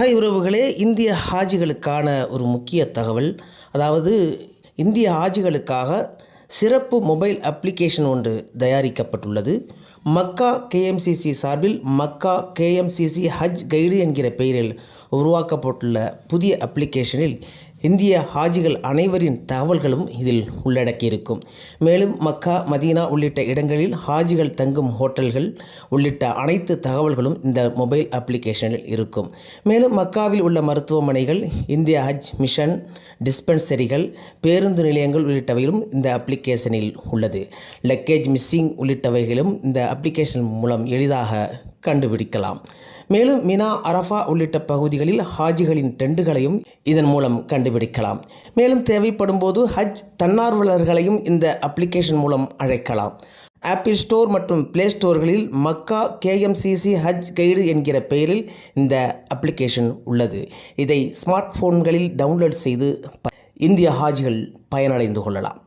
Hi உறவுகளே இந்திய ஹாஜிகளுக்கான ஒரு முக்கிய தகவல். அதாவது இந்திய ஹாஜிகளுக்காக சிறப்பு மொபைல் அப்ளிகேஷன் ஒன்று தயாரிக்கப்பட்டுள்ளது. மக்கா கேஎம்சிசி சார்பில் மக்கா கேஎம்சிசி ஹஜ் கைடு என்கிற பெயரில் உருவாக்கப்பட்டுள்ள புதிய அப்ளிகேஷனில் இந்திய ஹாஜிகள் அனைவரின் தகவல்களும் இதில் உள்ளடக்கியிருக்கும். மேலும் மக்கா மதீனா உள்ளிட்ட இடங்களில் ஹாஜிகள் தங்கும் ஹோட்டல்கள் உள்ளிட்ட அனைத்து தகவல்களும் இந்த மொபைல் அப்ளிகேஷனில் இருக்கும். மேலும் மக்காவில் உள்ள மருத்துவமனைகள் இந்திய ஹஜ் மிஷன் டிஸ்பென்சரிகள் பேருந்து நிலையங்கள் உள்ளிட்டவையிலும் இந்த அப்ளிகேஷனில் உள்ளது. லக்கேஜ் மிஸ்ஸிங் உள்ளிட்டவைகளும் இந்த அப்ளிகேஷன் மூலம் எளிதாக கண்டுபிடிக்கலாம். மேலும் மினா அரஃபா உள்ளிட்ட பகுதிகளில் ஹாஜிகளின் டெண்டுகளையும் இதன் மூலம் கண்டுபிடிக்கலாம். மேலும் தேவைப்படும் போது ஹஜ் தன்னார்வலர்களையும் இந்த அப்ளிகேஷன் மூலம் அழைக்கலாம். ஆப்பிள் ஸ்டோர் மற்றும் play ஸ்டோர்களில் Makkah K M C C Hajj guide என்கிற பெயரில் இந்த அப்ளிகேஷன் உள்ளது. இதை ஸ்மார்ட் ஃபோன்களில் டவுன்லோட் செய்து இந்திய ஹாஜிகள் பயனடைந்து கொள்ளலாம்.